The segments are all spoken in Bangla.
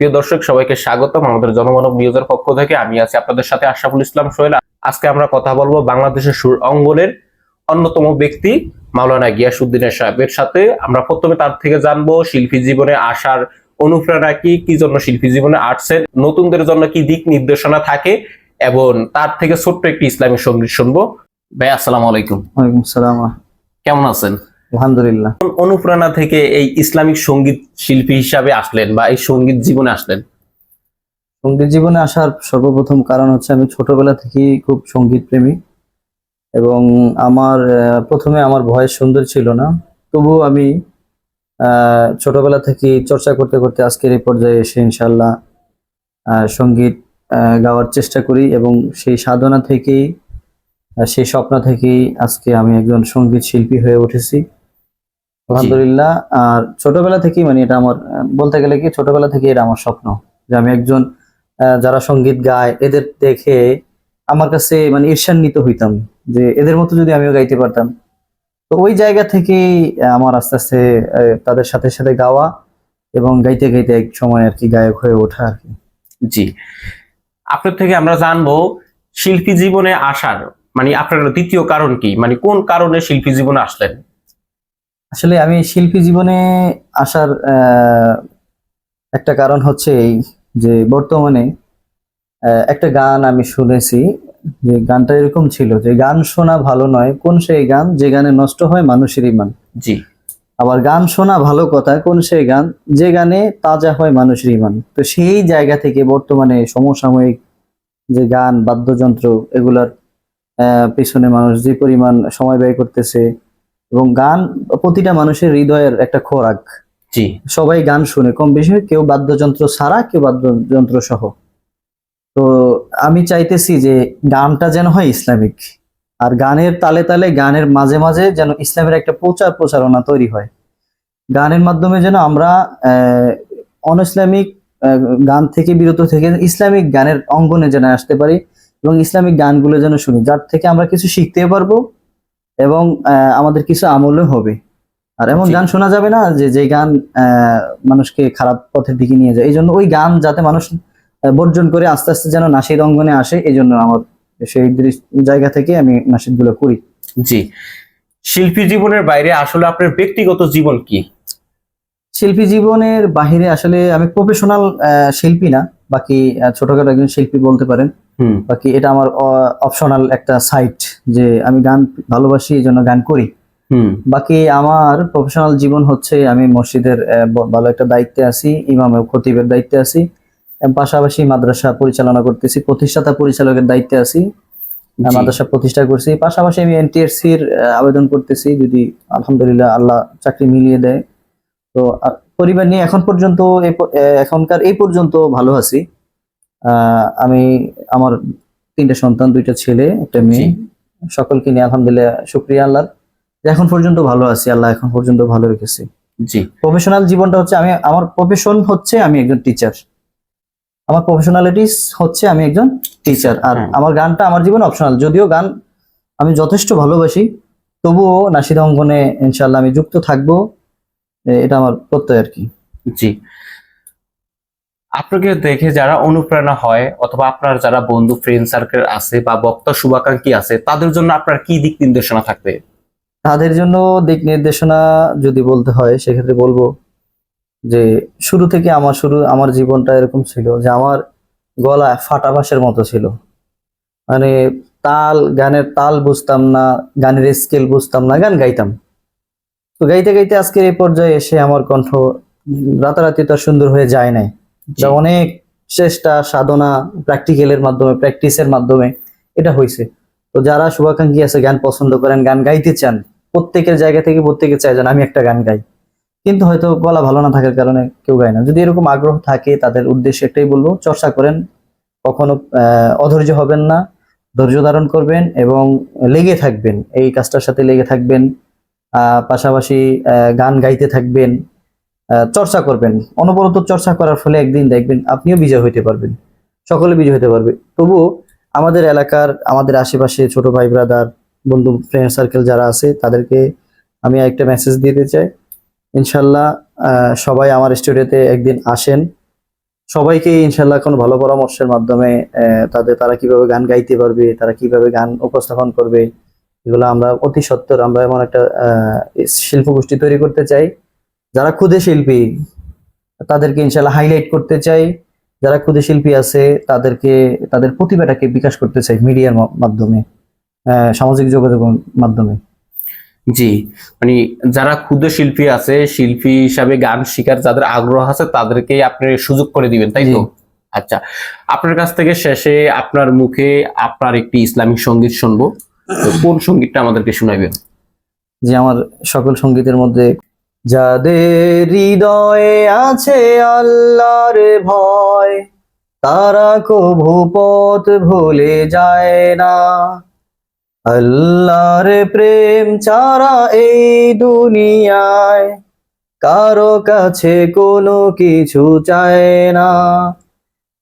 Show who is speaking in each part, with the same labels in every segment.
Speaker 1: প্রিয় দর্শক সবাইকে স্বাগতম আমাদের জনমানব নিউজের পক্ষ থেকে। আমি আছি আপনাদের সাথে আশরাফুল ইসলাম সোহেল। আজকে আমরা কথা বলব বাংলাদেশের সুর অঙ্গনের অন্যতম ব্যক্তি মাওলানা গিয়াসুদ্দিনের সাহেবের সাথে। আমরা প্রথমে তার থেকে জানব শিল্পী জীবনে আসার অনুপ্রেরণা কি কি জন্য শিল্পী জীবনে আসছেন নতুনদের জন্য কি দিক নির্দেশনা থাকে এবং তার থেকে ছোট্ট একটি ইসলামী সংগীত শুনব। ভাই আসসালামু আলাইকুম।
Speaker 2: ওয়ালাইকুম সালাম
Speaker 1: কেমন আছেন?
Speaker 2: আলহামদুলিল্লাহ।
Speaker 1: অনুপ্রেরণা থেকে এই ইসলামিক সংগীত শিল্পী হিসাবে আসলেন বা এই সংগীত জীবনে আসলেন?
Speaker 2: সংগীত জীবনে আসার সর্বপ্রথম কারণ হচ্ছে আমি ছোটবেলা থেকেই খুব সংগীত প্রেমী এবং আমার প্রথমে আমার ভয়েস সুন্দর ছিল না। তবুও আমি আহ, ছোটবেলা থেকে চর্চা করতে করতে আজকের এই পর্যায়ে এসে ইনশাল্লাহ আহ, সংগীত গাওয়ার চেষ্টা করি এবং সেই সাধনা থেকেই সেই স্বপ্ন থেকেই আজকে আমি একজন সংগীত শিল্পী হয়ে উঠেছি। আলহামদুলিল্লাহ। আর ছোটবেলা থেকেই মানে এটা আমার, বলতে গেলে কি, ছোটবেলা থেকে এটা আমার স্বপ্ন যে আমি একজন যারা সংগীত গায়, এদের দেখে আমার কাছে মানে ঈর্ষান্বিত হইতাম যে এদের মতো যদি আমিও গাইতে পারতাম। তো ওই জায়গা থেকেই আমার আস্তে আস্তে তাদের সাথে সাথে গাওয়া এবং গাইতে গাইতে এক সময় আর কি গায়ক হয়ে ওঠা আর কি।
Speaker 1: জি। আপনার থেকে আমরা জানব শিল্পী জীবনে আসার মানে আপনার দ্বিতীয় কারণ কি? মানে কোন কারণে শিল্পী জীবনে আসলেন?
Speaker 2: আসলে আমি শিল্পী জীবনে আসার একটা কারণ হচ্ছে এই যে বর্তমানে একটা গান আমি শুনেছি যে গানটা এরকম ছিল যে গান শোনা ভালো নয় কোন সেই গান যে গানে নষ্ট হয় মানুষের ইমান।
Speaker 1: জি।
Speaker 2: আবার গান শোনা ভালো কথা কোন সেই গান যে গানে তাজা হয় মানুষের ইমান। তো সেই জায়গা থেকে বর্তমানে সমসাময়িক যে গান বাদ্যযন্ত্র এগুলার আহ, পিছনে মানুষ যে পরিমাণ সময় ব্যয় করতেছে এবং গান প্রতিটা মানুষের হৃদয়ের একটা খোরাক।
Speaker 1: জি।
Speaker 2: সবাই গান শুনে কম বেশি কেউ বাদ্যযন্ত্র ছাড়া কেউ বাদ্যযন্ত্র সহ। তো আমি চাইতেছি যে গানটা যেন হয় ইসলামিক আর গানের তালে তালে গানের মাঝে মাঝে যেন ইসলামের একটা প্রচার প্রচারণা তৈরি হয়। গানের মাধ্যমে যেন আমরা অন ইসলামিক গান থেকে বিরত থেকে ইসলামিক গানের অঙ্গনে যেন আসতে পারি এবং ইসলামিক গানগুলো যেন শুনি যার থেকে আমরা কিছু শিখতে পারব। এবং আহ, আমাদের কিছু আমলও হবে। আর এমন গান শোনা যাবে না যে যে গান মানুষকে খারাপ পথের দিকে নিয়ে যায়। এই জন্য ওই গান যাতে মানুষ বর্জন করে আস্তে আস্তে যেন নাসির অঙ্গনে আসে এই জন্য আমার সেই জায়গা থেকে আমি নাসিদগুলো করি।
Speaker 1: জি। শিল্পী জীবনের বাইরে আসলে আপনার ব্যক্তিগত জীবন কি?
Speaker 2: শিল্পী জীবনের বাহিরে আসলে আমি প্রফেশনাল শিল্পী না। বাকি ছোটখাটো একজন শিল্পী বলতে পারেন। বাকি এটা আমার অপশনাল একটা সাইট যে আমি গান ভালোবাসি এই জন্য গান করি। বাকি আমার প্রফেশনাল জীবন হচ্ছে আমি মসজিদের ভালো একটা দায়িত্বে আছি ইমাম খতিবের দায়িত্বে আছি পাশাপাশি মাদ্রাসা পরিচালনা করতেছি প্রতিষ্ঠাতা পরিচালকের দায়িত্বে আছি মাদ্রাসা প্রতিষ্ঠা করছি। পাশাপাশি আমি এনটিএসসি এর আবেদন করতেছি যদি আলহামদুলিল্লাহ আল্লাহ চাকরি মিলিয়ে দেয়। তো পরিবার নিয়ে এখন পর্যন্ত এখনকার এই পর্যন্ত ভালো আছি। আহ, আমি আমার তিনটা সন্তান দুইটা ছেলে একটা মেয়ে। সকলকে নিয়ে আলহামদুলিল্লাহ শুক্রিয়া আল্লাহর। যে এখন পর্যন্ত ভালো আছি আল্লাহ এখন পর্যন্ত ভালো রেখেছি।
Speaker 1: জি।
Speaker 2: প্রফেশনাল জীবনটা হচ্ছে আমি আমার প্রফেশন হচ্ছে আমি একজন টিচার আমার প্রফেশনালিটিস হচ্ছে আমি একজন টিচার আর
Speaker 1: হ্যাঁ।
Speaker 2: আমার গানটা আমার জীবন অপশনাল যদিও গান আমি যথেষ্ট ভালোবাসি তবুও নাসির অঙ্গনে ইনশাল্লাহ আমি যুক্ত থাকব। এটা আমার প্রত্যয় আর কি।
Speaker 1: জি। আপনাকে দেখে যারা অনুপ্রেরণা হয় অথবা আপনার যারা বন্ধু ফ্রেন্ড সার্কেল আছে বা বক্তা শুভাকাঙ্ক্ষী আছে তাদের জন্য আপনার কি দিক নির্দেশনা থাকবে?
Speaker 2: তাদের জন্য দিক নির্দেশনা যদি বলতে হয় সেক্ষেত্রে বলব যে শুরু থেকে আমার শুরু আমার জীবনটা এরকম ছিল যে আমার গলা ফাটা বাঁশের মতো ছিল। মানে তাল গানের তাল বুঝতাম না গানের স্কেল বুঝতাম না গান গাইতাম। তো গাইতে গাইতে আজকের এই পর্যায়ে এসে আমার কণ্ঠ রাতারাতি তো সুন্দর হয়ে যায় নাই। যা অনেক চেষ্টা সাধনা প্র্যাকটিক্যালের মাধ্যমে প্র্যাকটিসের মাধ্যমে এটা হয়েছে তো যারা শুভাকাঙ্ক্ষী আছে গান পছন্দ করেন গান গাইতে চান প্রত্যেকের জায়গা থেকে প্রত্যেকে চায় যেন আমি একটা গান গাই। কিন্তু হয়তো গলা ভালো না থাকার কারণে কেউ গায় না। যদি এরকম আগ্রহ থাকে তাদের উদ্দেশ্যে একটাই বলব চর্চা করেন। কখনো আহ, অধৈর্য হবেন না ধৈর্য ধারণ করবেন এবং লেগে থাকবেন। এই কাজটার সাথে লেগে থাকবেন। পাশাপাশি গান গাইতে থাকবেন চর্চা করবেন। অনবরত চর্চা করার ফলে একদিন দেখবেন আপনিও বিজয় হইতে পারবেন। সকলে বিজয় হতে পারবে। তবুও আমাদের এলাকার, আমাদের আশেপাশে ছোট ভাই ব্রাদার বন্ধু ফ্রেন্ড সার্কেল যারা আছে, তাদেরকে আমি একটা মেসেজ দিতে চাই। ইনশাল্লাহ সবাই আমার স্টুডিওতে একদিন আসেন। সবাইকে ইনশাল্লাহ কোনো ভালো পরামর্শের মাধ্যমে তাদের তারা কীভাবে গান গাইতে পারবে, তারা কীভাবে গান উপস্থাপন করবে এগুলো আমরা অতি সত্তর আমরা এমন একটা আহ, শিল্প গোষ্ঠী তৈরি করতে চাই। যারা ক্ষুদে শিল্পী তাদেরকে ইনশাল্লাহ হাইলাইট করতে চাই। যারা ক্ষুদে শিল্পী আছে তাদেরকে তাদের প্রতিভাটাকে বিকাশ করতে চাই মিডিয়ার মাধ্যমে সামাজিক যোগাযোগের মাধ্যমে।
Speaker 1: জি মানে যারা ক্ষুদ্র শিল্পী আছে শিল্পী হিসাবে গান শেখার যাদের আগ্রহ আছে তাদেরকে আপনি সুযোগ করে দিবেন তাই তো? আচ্ছা আপনার কাছ থেকে শেষে আপনার মুখে আপনার একটি ইসলামিক সংগীত শুনব। কোন সঙ্গীতটা আমাদেরকে শোনাবেন
Speaker 2: যে আমার সকল সঙ্গীতের মধ্যে যাদের হৃদয়ে আছে আল্লাহর ভয়, তারা কভু পথ ভুলে যায় না। আল্লাহর প্রেম ছাড়া এই দুনিয়ায় কারও কাছে কোনো কিছু চায় না।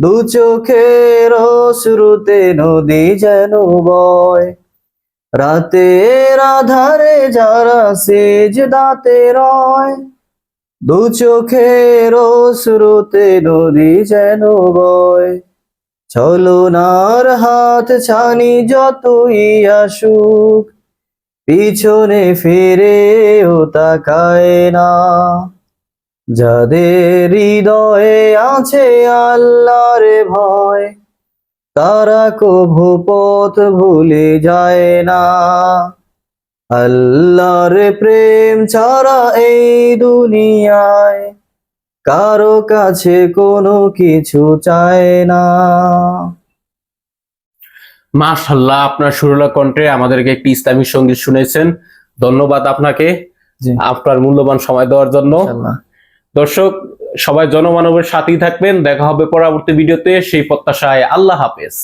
Speaker 2: দু চোখের শুরুতে নদী যেন বয়। রাতের আধারে যারা সেজ দাতে রয়, দু চোখের শুরুতে নদী যেন বয়। ছলনার হাত ছানি যতই আসুক, পিছনে ফিরে ও তাকায় না। যাদের হৃদয়ে আছে আল্লাহর ভয় তারা কভু পথ ভুলে যায় না। আল্লাহর প্রেম ছাড়া এই দুনিয়ায় কারও কাছে কোনো কিছু চায় না।
Speaker 1: মাশাল্লাহ আপনার সুরলা কণ্ঠে আমাদেরকে একটি ইসলামিক সংগীত শুনেছেন। ধন্যবাদ আপনাকে আপনার মূল্যবান সময় দেওয়ার জন্য। দর্শক সবাই জনমানবের সাথেই থাকবেন। দেখা হবে পরবর্তী ভিডিওতে। সেই প্রত্যাশায় আল্লাহ হাফেজ।